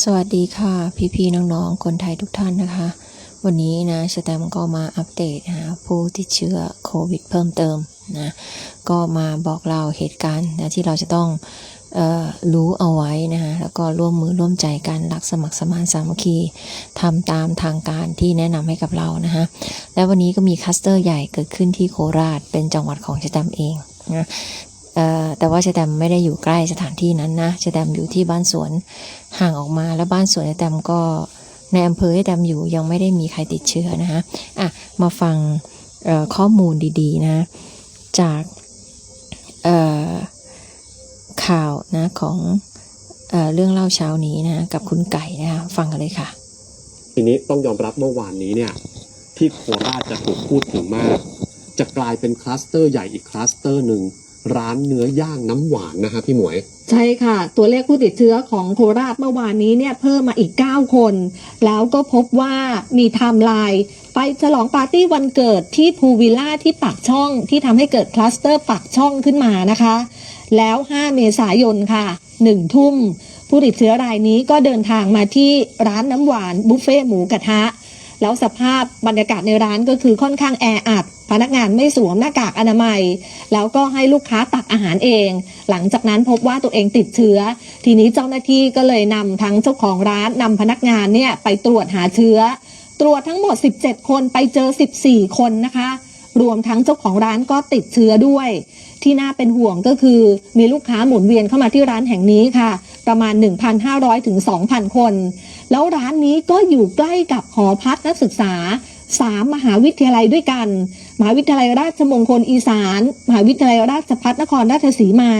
สวัสดีค่ะ พี่ๆน้องๆ คนไทยทุกท่านนะคะ วันนี้นะชแตมก็มาอัปเดตหาผู้ติดเชื้อโควิดเพิ่มเติมนะก็มาบอกเล่าเหตุการณ์นะที่เราจะต้องออรู้เอาไว้นะคะแล้วก็ร่วมมือร่วมใจกันรักสมัครสมานสามัคคีทำตามทางการที่แนะนำให้กับเรานะคะและวันนี้ก็มีคัสเตอร์ใหญ่เกิดขึ้นที่โคราชเป็นจังหวัดของชแตมเองนะ แต่ว่าชแตมไม่ได้อยู่ใกล้สถานที่นั้นนะชแตมอยู่ที่บ้านสวนห่างออกมาแล้วบ้านสวนไอแตมก็ในอำเภอไอแตมอยู่ยังไม่ได้มีใครติดเชื้อนะคะอะมาฟังข้อมูลดีๆนะจากข่าวนะของเอเรื่องเล่าเช้านี้นะกับคุณไก่นะคะฟังกันเลยค่ะ ทีนี้ต้องยอมรับเมื่อวานนี้เนี่ยที่โคราชจะถูกพูดถึงมาก จะกลายเป็นคลัสเตอร์ใหญ่อีกคลัสเตอร์หนึ่ง ร้านเนื้อย่างน้ำหวานนะฮะพี่หมวย ใช่ค่ะ ตัวเลขผู้ติดเชื้อของโคราชเมื่อวานนี้เนี่ยเพิ่มมาอีก 9 คน แล้วก็พบว่ามีไทม์ไลน์ไปฉลองปาร์ตี้วันเกิดที่พูวิลล่าที่ปากช่องที่ทำให้เกิดคลัสเตอร์ปากช่องขึ้นมานะคะ แล้ว 5 เมษายนค่ะ 1 ทุ่ม ผู้ติดเชื้อรายนี้ก็เดินทางมาที่ร้านน้ำหวานบุฟเฟ่หมูกระทะ แล้วสภาพบรรยากาศในร้านก็คือค่อนข้างแออัด พนักงานไม่สวมหน้ากากอนามัย แล้วก็ให้ลูกค้าตักอาหารเอง หลังจากนั้นพบว่าตัวเองติดเชื้อ ทีนี้เจ้าหน้าที่ก็เลยนำทั้งเจ้าของร้านนำพนักงานเนี่ยไปตรวจหาเชื้อ ตรวจทั้งหมด 17 คนไปเจอ 14 คนนะคะรวมทั้งเจ้าของร้านก็ติดเชื้อด้วย ที่น่าเป็นห่วงก็คือ มีลูกค้าหมุนเวียนเข้ามาที่ร้านแห่งนี้ค่ะ ประมาณ 1,500ถึง2,000 คน แล้วร้านนี้ก็อยู่ใกล้กับหอพักนักศึกษาสามมหาวิทยาลัยด้วยกัน มหาวิทยาลัยราชมงคลอีสาน มหาวิทยาลัยราชภัฏนครราชสีมา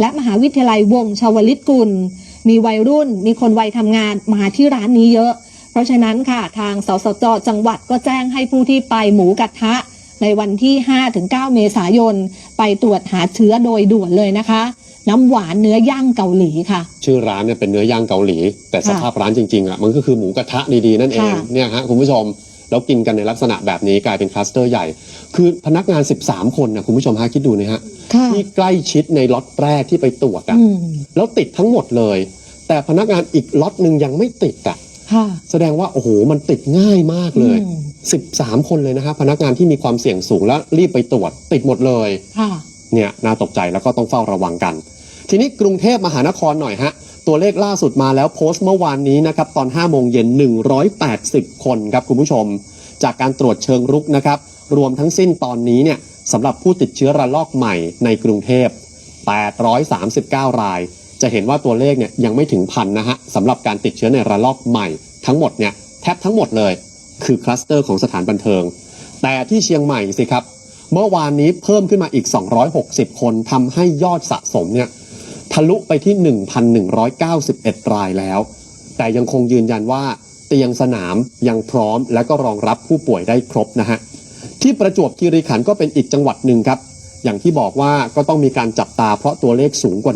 และมหาวิทยาลัยวงชาวลิตกุล มีวัยรุ่น มีคนวัยทำงานมาที่ร้านนี้เยอะ เพราะฉะนั้นค่ะทางสสจจังหวัดก็แจ้งให้ผู้ที่ไปหมูกระทะ ในวันที่ 5-9 เมษายน ไปตรวจหาเชื้อโดยด่วนเลยนะคะ น้ำหวานเนื้อย่างเกาหลีค่ะ ชื่อร้านเนี่ยเป็นเนื้อย่างเกาหลี แต่สค่ะภาพร้านจริงๆอะมันก็คือหมูกระทะดีๆนั่นเองค่ะเนี่ยฮะคุณผู้ชมแล้วกินกันในลักษณะแบบนี้กลายเป็นคลัสเตอร์ใหญ่ คือพนักงาน 13 คนนะคุณผู้ชมฮะคิดดูนะฮะค่ะที่ใกล้ชิดในล็อตแรกที่ไปตรวจอะอืมแล้วติดทั้งหมดเลย แต่พนักงานอีกล็อตหนึ่งยังไม่ติดอะค่ะแสดงว่าโอ้โหมันติดง่ายมากเลยอืม13 คนเลยนะฮะพนักงานที่มีความเสี่ยงสูงแล้วรีบไปตรวจติดหมดเลยค่ะ เนี่ยน่าตกใจแล้วก็ต้องเฝ้าระวังกัน ทีนี้กรุงเทพมหานครหน่อยฮะตัวเลขล่าสุดมาแล้วโพสต์เมื่อวานนี้นะครับตอน5โมงเย็น 180 คนครับคุณผู้ชม จากการตรวจเชิงรุกนะครับ รวมทั้งสิ้นตอนนี้เนี่ยสำหรับผู้ติดเชื้อระลอกใหม่ในกรุงเทพ 839 ราย จะเห็นว่าตัวเลขเนี่ยยังไม่ถึงพันนะฮะสำหรับการติดเชื้อในระลอกใหม่ ทั้งหมดเนี่ยแทบทั้งหมดเลย คือคลัสเตอร์ของสถานบันเทิง แต่ที่เชียงใหม่สิครับ เมื่อวานนี้เพิ่มขึ้นมาอีก 260 คนทำให้ยอดสะสมเนี่ยทะลุไปที่ 1,191 รายแล้ว แต่ยังคงยืนยันว่าเตียงสนามยังพร้อมและก็รองรับผู้ป่วยได้ครบนะฮะ ที่ประจวบคีรีขันธ์ก็เป็นอีกจังหวัดหนึ่งครับ อย่างที่บอกว่าก็ต้องมีการจับตาเพราะตัวเลขสูงกว่า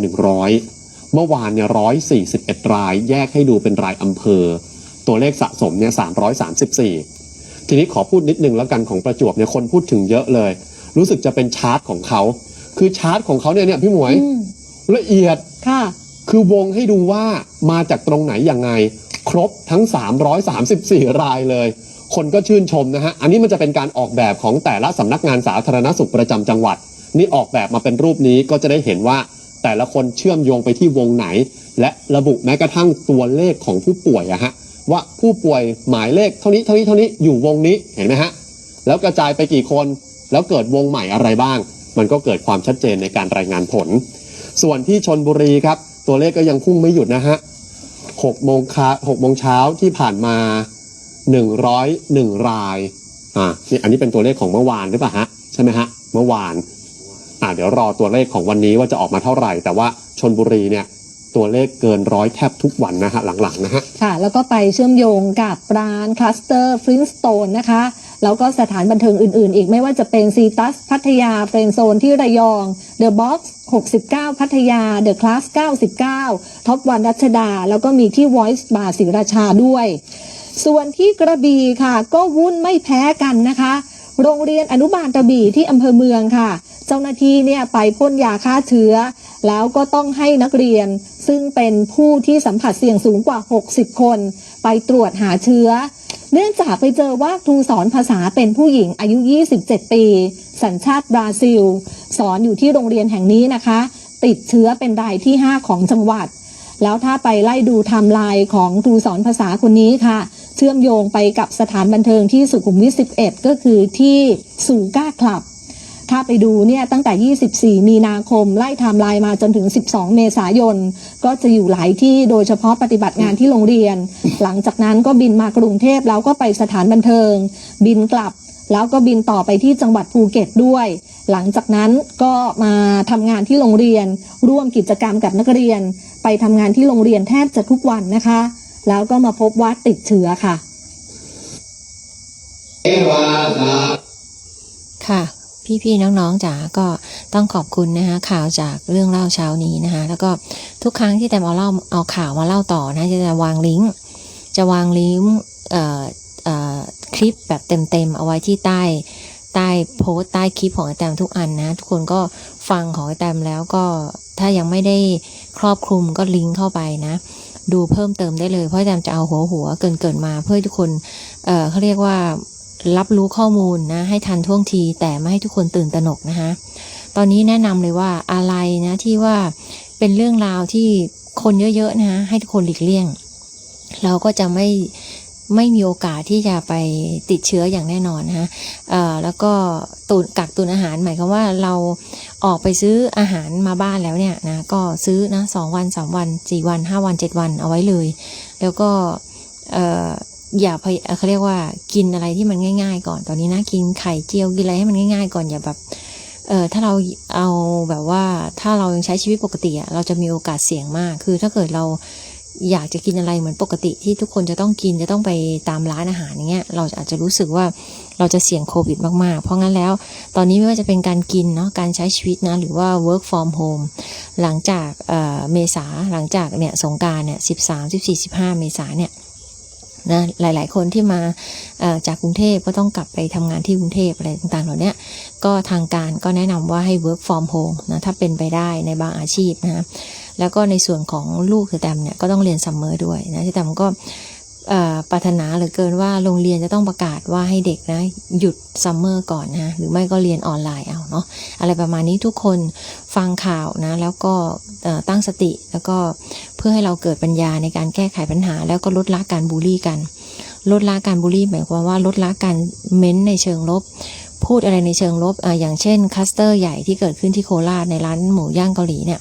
100 เมื่อวานเนี่ย 141 ราย แยกให้ดูเป็นรายอำเภอ ตัวเลขสะสมเนี่ย 334 ทีนี้ขอพูดนิดนึงแล้วกันของประจวบเนี่ยคนพูดถึงเยอะเลย รู้สึกจะเป็นชาร์ตของเขา คือชาร์ตของเขาเนี่ยเนี่ยพี่หมวยอืมละเอียดค่ะ คือวงให้ดูว่ามาจากตรงไหนยังไง ครบทั้ง 334 รายเลย คนก็ชื่นชมนะฮะ อันนี้มันจะเป็นการออกแบบของแต่ละสำนักงานสาธารณสุขประจำจังหวัด นี่ออกแบบมาเป็นรูปนี้ก็จะได้เห็นว่าแต่ละคนเชื่อมโยงไปที่วงไหน และระบุแม้กระทั่งตัวเลขของผู้ป่วยอะฮะ ว่าผู้ป่วยหมายเลขเท่านี้เท่านี้เท่านี้อยู่วงนี้เห็นไหมฮะแล้วกระจายไปกี่คนแล้วเกิดวงใหม่อะไรบ้าง มันก็เกิดความชัดเจนในการรายงานผล ส่วนที่ชนบุรีครับ ตัวเลขก็ยังพุ่งไม่หยุดนะฮะ6โมงคา6โมงเช้าที่ผ่านมา101รายอ่านี่อันนี้เป็นตัวเลขของเมื่อวานหรือเปล่าฮะใช่ไหมฮะเมื่อวานอ่าเดี๋ยวรอตัวเลขของวันนี้ว่าจะออกมาเท่าไหร่ แต่ว่าชนบุรีเนี่ย ตัวเลขเกินร้อยแทบทุกวันนะฮะหลังๆนะฮะค่ะ แล้วก็ไปเชื่อมโยงกับร้านคลัสเตอร์ฟรินสโตนนะคะ แล้วก็สถานบันเทิงอื่นๆ อีกไม่ว่าจะเป็นซีตัสพัทยาเฟรนโซนที่ระยองเดอะบ็อกซ์69 พัทยาเดอะคลาส99ท็อปวันรัชดา แล้วก็มีที่ Voice Bar ศรีราชาด้วย ส่วนที่กระบี่ค่ะ ก็วุ่นไม่แพ้กันนะคะ โรงเรียนอนุบาลกระบี่ที่อำเภอเมืองค่ะ เจ้าหน้าที่เนี่ยไปพ่นยาฆ่าเชื้อ แล้วก็ต้องให้นักเรียน ซึ่งเป็นผู้ที่สัมผัสเสี่ยงสูงกว่า 60 คน ไปตรวจหาเชื้อ เนื่องจากไปเจอว่าครูสอนภาษาเป็นผู้หญิงอายุ 27 ปี สัญชาติบราซิล สอนอยู่ที่โรงเรียนแห่งนี้นะคะ ติดเชื้อเป็นรายที่ 5 ของจังหวัด แล้วถ้าไปไล่ดูไทม์ไลน์ของครูสอนภาษาคนนี้ค่ะ เชื่อมโยงไปกับสถานบันเทิงที่สุขุมวิท 11 ก็คือที่สูก้าคลับ ถ้าไปดูเนี่ยตั้งแต่ 24 มีนาคม ไล่ไทม์ไลน์มาจนถึง 12 เมษายน ก็จะอยู่หลายที่โดยเฉพาะปฏิบัติงานที่โรงเรียน หลังจากนั้นก็บินมากรุงเทพแล้วก็ไปสถานบันเทิง บินกลับแล้วก็บินต่อไปที่จังหวัดภูเก็ตด้วย หลังจากนั้นก็มาทำงานที่โรงเรียน ร่วมกิจกรรมกับนักเรียน ไปทำงานที่โรงเรียนแทบจะทุกวันนะคะ แล้วก็มาพบว่าติดเชื้อค่ะค่ะ พี่ๆน้องๆจ๋าก็ต้องขอบคุณนะคะข่าวจากเรื่องเล่าเช้านี้นะคะ แล้วก็ทุกครั้งที่แตมเอาเล่าเอาข่าวมาเล่าต่อนะจะวางลิงก์จะวางลิงก์เอ่อเอ่อคลิปแบบเต็มๆเอาไว้ที่ใต้ใต้โพสต์ใต้คลิปของไอแตมทุกอันนะทุกคนก็ฟังของไอแตมแล้วก็ถ้ายังไม่ได้ครอบคลุมก็ลิงก์เข้าไปนะ ดูเพิ่มเติมได้เลยเพราะแตมจะเอาหัวหัวเกินเกินมาเพื่อทุกคนเออเขาเรียกว่า รับรู้ข้อมูลนะให้ทันท่วงทีแต่ไม่ให้ทุกคนตื่นตระหนกนะคะตอนนี้แนะนำเลยว่าอะไรนะที่ว่าเป็นเรื่องราวที่คนเยอะๆนะคะให้ทุกคนหลีกเลี่ยง เราก็จะไม่ไม่มีโอกาสที่จะไปติดเชื้ออย่างแน่นอนนะคะแล้วก็ตุนกักตุนอาหารหมายความว่าเราออกไปซื้ออาหารมาบ้านแล้วเนี่ยนะก็ซื้อนะสองวันสามวันสี่วันห้าวันเจ็ดวันเอาไว้เลย แล้วก็เอย่าพยเอ่อเขาเรียกว่ากินอะไรที่มันง่าย ๆ ก่อนตอนนี้นะกินไข่เจียวกินอะไรให้มันง่าย ๆ ก่อนอย่าแบบเออถ้าเราเอาแบบว่าถ้าเรายังใช้ชีวิตปกติอะเราจะมีโอกาสเสี่ยงมาก คือถ้าเกิดเราอยากจะกินอะไรเหมือนปกติที่ทุกคนจะต้องกินจะต้องไปตามร้านอาหารอย่างเงี้ยเราอาจจะรู้สึกว่าเราจะเสี่ยงโควิดมากๆ เพราะงั้นแล้ว ตอนนี้ไม่ว่าจะเป็นการกินเนาะการใช้ชีวิตนะหรือว่า work from home หลังจากเเมษาหลังจากเนี่ยสงการเนี่ยสิบสามสิบสี่สิบห้าเมษาเนี่ย นะหลาย ๆ คนที่มาจากกรุงเทพก็ต้องกลับไปทำงานที่กรุงเทพอะไรต่างๆเหล่าเนี้ยก็ทางการก็แนะนำว่าให้ work from home นะถ้าเป็นไปได้ในบางอาชีพนะแล้วก็ในส่วนของลูกคือแตมเนี่ยก็ต้องเรียนซัมเมอร์ด้วยนะที่แตมก็ปรารถนาเหลือเกินว่าโรงเรียนจะต้องประกาศว่าให้เด็กนะหยุดซัมเมอร์ก่อนนะหรือไม่ก็เรียนออนไลน์เอาเนาะอะไรประมาณนี้ทุกคนฟังข่าวนะแล้วก็ ตั้งสติ แล้วก็เพื่อให้เราเกิดปัญญาในการแก้ไขปัญหา แล้วก็ลดละการบูลลี่กัน ลดละการบูลลี่หมายความว่าลดละการเม้นในเชิงลบ พูดอะไรในเชิงลบออย่างเช่นคลัสเตอร์ใหญ่ที่เกิดขึ้นที่โคราชในร้านหมูย่างเกาหลีเนี่ย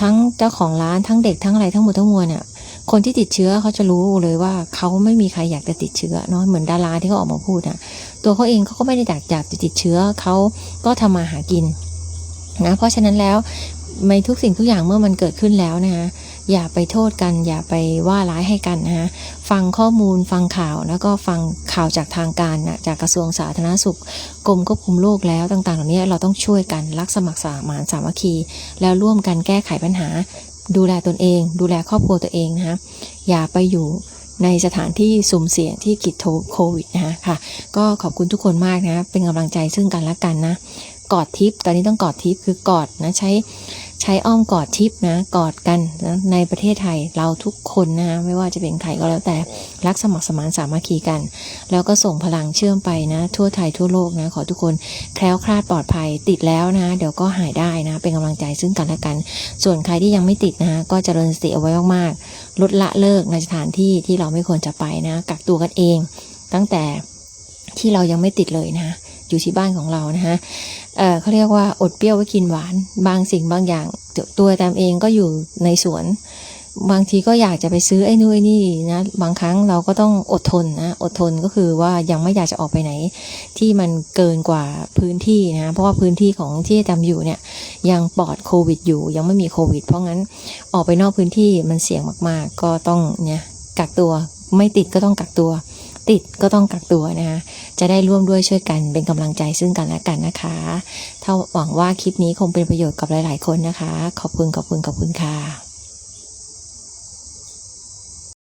ทั้งเจ้าของร้านทั้งเด็กทั้งอะไรทั้งหมดทั้งมวลเนี่ยคนที่ติดเชื้อเขาจะรู้เลยว่าเขาไม่มีใครอยากจะติดเชื้อเนาะเหมือนดาราที่เขาออกมาพูดอะตัวเขาเองเขาก็ไม่ได้อยากจะติดเชื้อเขาก็ทำมาหากินนะเพราะฉะนั้นแล้ว ในทุกสิ่งทุกอย่างเมื่อมันเกิดขึ้นแล้วนะคะอย่าไปโทษกัน อย่าไปว่าร้ายให้กันนะคะฟังข้อมูลฟังข่าวแล้วก็ฟังข่าวจากทางการนะจากกระทรวงสาธารณสุขกรมควบคุมโรคแล้วต่างๆ เหล่านี้เราต้องช่วยกันรักสมัครสมานสามัคคี แล้วร่วมกันแก้ไขปัญหา ดูแลตนเอง ดูแลครอบครัวตัวเองนะคะอย่าไปอยู่ในสถานที่สุ่มเสี่ยงที่กิดโควิดนะคะค่ะ ก็ขอบคุณทุกคนมากนะ เป็นกำลังใจซึ่งกันและกันนะ กอดทิป ตอนนี้ต้องกอดทิปคือกอดนะใช้ ใช้อ้อมกอดทิปนะกอดกันนะในประเทศไทยเราทุกคนนะไม่ว่าจะเป็นใครก็แล้วแต่รักสมัครสมานสามัคคีกัน แล้วก็ส่งพลังเชื่อมไปนะ ทั่วไทยทั่วโลกนะขอทุกคนแคล้วคลาดปลอดภัยติดแล้วนะ เดี๋ยวก็หายได้นะ เป็นกำลังใจซึ่งกันและกัน ส่วนใครที่ยังไม่ติดนะก็เจริญสติเอาไว้มากๆลดละเลิกในสถานที่ที่เราไม่ควรจะไปนะกักตัวกันเอง ตั้งแต่ที่เรายังไม่ติดเลยนะ อยู่ที่บ้านของเรานะฮะเเขาเรียกว่าอดเปรี้ยวไว้กินหวาน บางสิ่งบางอย่าง ตัวตัวแตมเองก็อยู่ในสวน บางทีก็อยากจะไปซื้อไอ้นู่นไอ้นี่นะบางครั้งเราก็ต้องอดทนนะอดทนก็คือว่ายังไม่อยากจะออกไปไหน ที่มันเกินกว่าพื้นที่นะเพราะว่าพื้นที่ของที่แตมอยู่เนี่ยยังปลอดโควิดอยู่ ยังไม่มีโควิด เพราะงั้นออกไปนอกพื้นที่มันเสี่ยงมาก ๆ ก็ต้องเนี่ยกักตัวไม่ติดก็ต้องกักตัว ติดก็ต้องกักตัวนะคะจะได้ร่วมด้วยช่วยกันเป็นกำลังใจซึ่งกันและกันนะคะ ถ้าหวังว่าคลิปนี้คงเป็นประโยชน์กับหลาย ๆ คนนะคะ ขอบคุณขอบคุณขอบคุณค่ะ